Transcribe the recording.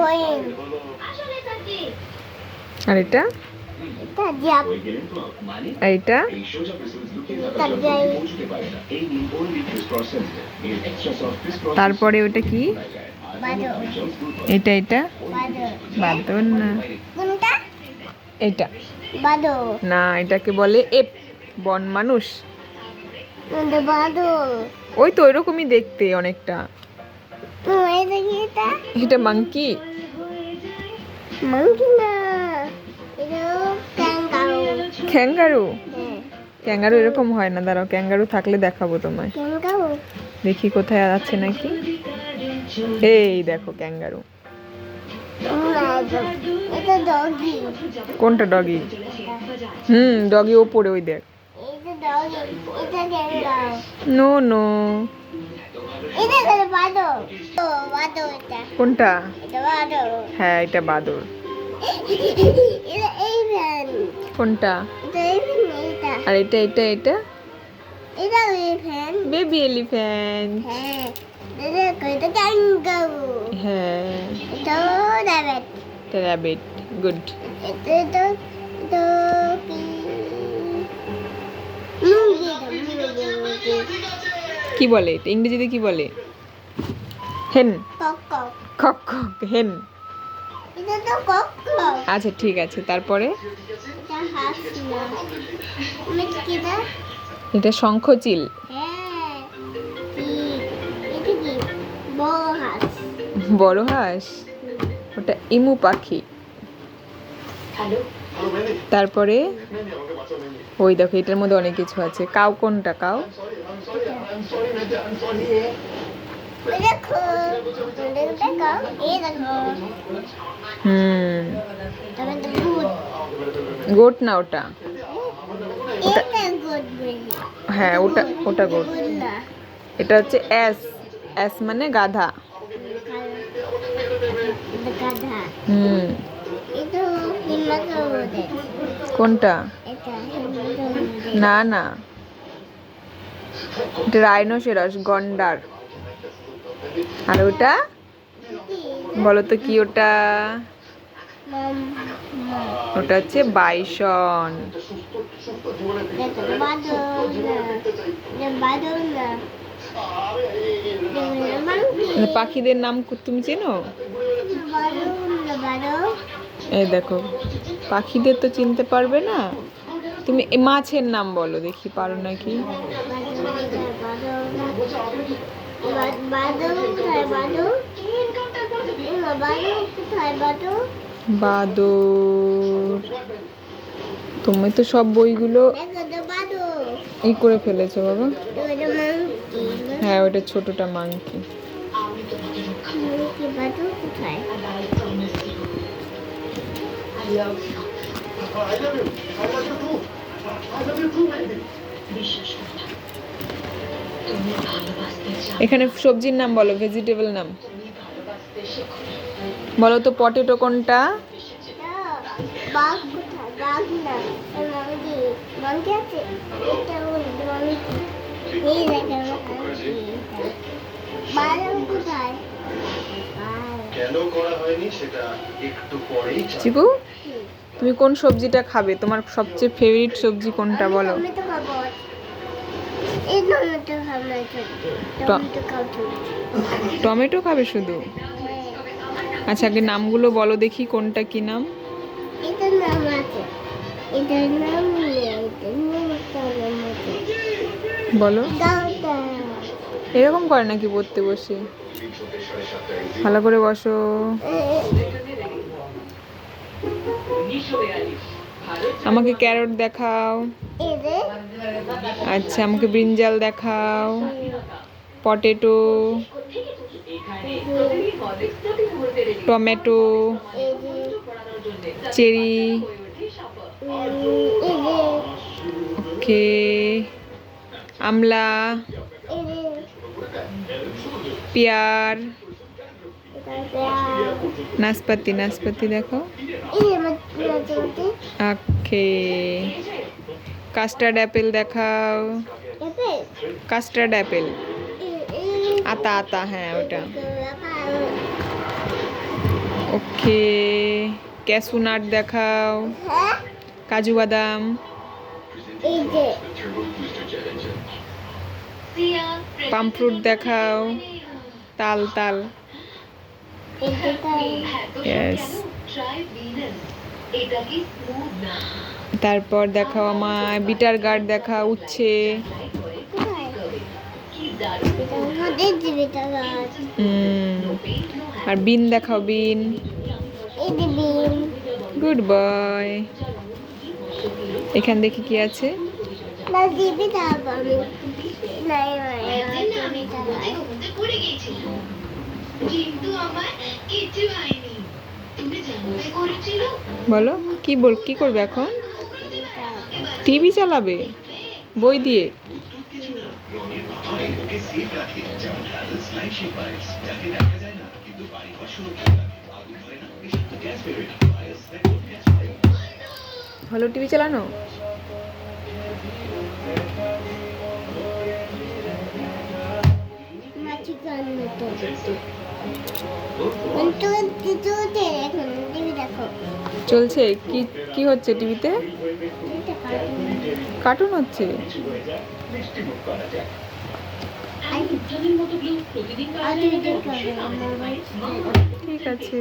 হরিণ আর এটা? আর এটা? তারপরে ওটা কি? এটা এটা? বাদর। না। এটা। না এটাকে বলে এপ বন মানুষ। ওই তো ওইরকমই দেখতে অনেকটা। এটা। মাংকি মাংকি না। ক্যাঙ্গারু ক্যাঙ্গারু এরকম হয় না দাঁড়াও ক্যাঙ্গারু থাকলে দেখাবো তোমায়। দেখি কোথায় আছে নাকি। এই দেখো ক্যাঙ্গারু কোনটা ডগি হুম ডগি ওপরে ওই দেখ। নো নো কোনটা? এটা বাদর হ্যাঁ এটা বাদর কোনটা? এটা এলিফ্যান্ট এটা। আর এটা এটা এটা? বেবি এলিফ্যান্ট হ্যাঁ হ্যাঁ। র্যাবিট গুড মুরগি মুরগি। কি বলে? এটা ইংরেজিতে কি বলে? হেন। কক কক হেন। আচ্ছা ঠিক আছে। তারপরে? এটা শঙ্খচিল হ্যাঁ বড় হাঁস। ওটা ইমু পাখি। তারপরে? ওই দেখো এটার মধ্যে অনেক কিছু আছে। কাউ কোনটা কাউ? হুম। গোট না ওটা? হ্যাঁ ওটা ওটা গোট। এটা হচ্ছে এস। এস মানে গাধা। হুম। কোনটা? না না। রাইনোসেরাস গন্ডার আর ওটা? বলো তো কি ওটা? ওটা হচ্ছে বাইসন। মানে পাখিদের নাম তুমি চেনো? এই দেখো, পাখিদের তো চিনতে পারবে না। তুমি মাছের নাম বলো, দেখি পারো নাকি? বাদর। তুমি তো সব বইগুলো ই করে ফেলেছো বাবা। হ্যাঁ ওটা ছোটটা মাংকি। কোথায় এখানে সবজির নাম বলো ভেজিটেবল নাম। বলো তো পটেটো কোনটা। চিকু তুমি কোন সবজিটা খাবে? তোমার সবচেয়ে ফেভারিট সবজি কোনটা বলো? টমেটো খাব শুধু? আচ্ছা আগে নামগুলো বলো দেখি কোনটা কি নাম। বলো। এরকম করে নাকি পড়তে বসে? ভালো করে বসো। আমাকে ক্যারট দেখাও। আচ্ছা আমাকে ব্রিঞ্জাল দেখাও। পটেটো টমেটো চেরি ওকে আমলা পেয়ার নাশপাতি নাশপাতি দেখো। ওকে কাস্টার্ড অ্যাপেল দেখাও কাস্টার্ড অ্যাপেল আতা আতা হ্যাঁ ওটা ওকে ক্যাসু নাট দেখাও হ্যাঁ কাজু বাদাম এই যে পাম ফ্রুট দেখাও তাল তাল এই যে তাই ইয়েস তারপর দেখাও আমায় বিটার গার্ড দেখা হুম, আর বিন দেখাও বিন। গুড বয় এখান দেখি কি আছে। কিন্তু আমার কিছু বলো, কি বল, কি করবে এখন? টিভি চালাবে, বই দিয়ে? হলো টিভি চালানো? মাছি গান চলছে? কি কি হচ্ছে টিভিতে? কার্টুন হচ্ছে? বাড়ি ঠিক আছে।